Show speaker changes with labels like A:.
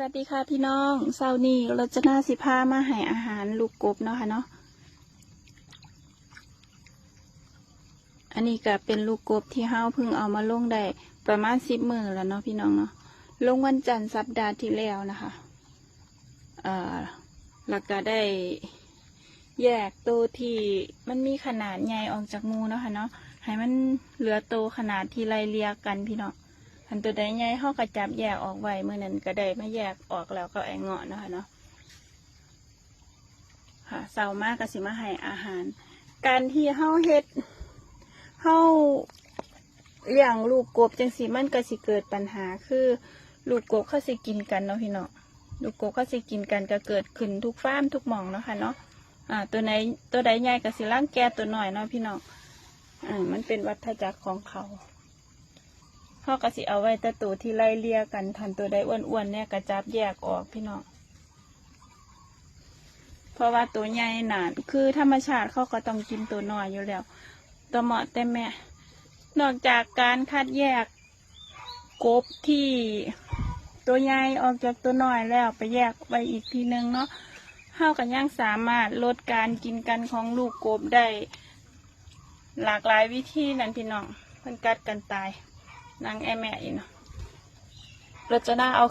A: สวัสดีค่ะพี่น้องเช้านี้เราจะน่าสิพามาให้อาหารลูกกบเนาะค่ะเนาะ อันนี้ก็เป็นลูกกบที่เฮาเพิ่งเอามาลงได้ประมาณสิบมือแล้วเนาะพี่น้องเนาะ ลงวันจันทร์สัปดาห์ที่แล้วนะคะเอ่อแล้วก็ได้แยกตัวที่มันมีขนาดใหญ่ออกจากหมูเนาะค่ะเนาะ ให้มันเหลือโตวขนาดที่ไล่เลียกันพี่น้อง อันตัวใดใหญ่เขาก็จับแยกออกไว้เมื่อนั้นก็ได้มาแยกออกแล้วก็ไอ้เงาะเนาะคะเนาะค่ะเศร้ามากก็สิมาให้อาหาร การที่เฮาเฮ็ดเฮาเลี้ยงลูกกบจังสีมันก็สิเกิดปัญหาคือ ลูกกบเขาสิกินกันเนาะพี่เนาะลูกกบเขาสิกินกันก็เกิดขึ้นทุกฟาร์มทุกหม่องเนาะค่ะเนาะอ่าตัวไหนตัวใดใหญ่ก็สิร่างแก่ตัวหน่อยเนาะพี่เนาะอ่ามันเป็นวัฏจักรของเขา เขาก็สิเอาไว้ต่ตัวที่ไล่เลี่ยกันทันตัวใดอ้วนๆเนี่ยกระจับแยกออกพี่น้องเพราะว่าตัวใหญ่หนานคือธรรมชาติเขาก็ต้องกินตัวน้อยอยู่แล้ว ตัวเหมาะแต่แม่ นอกจากการคัดแยกกบที่ตัวใหญ่ออกจากตัวน้อยแล้วไปแยกไว้อีกทีนึงเนาะเขาก็ยังสามารถลดการกินกันของลูกกบได้ หลากหลายวิธีนั่นพี่น้องเพิ่นกัดกันตาย นางแอแม่อีเนาะเราจะน่าเอา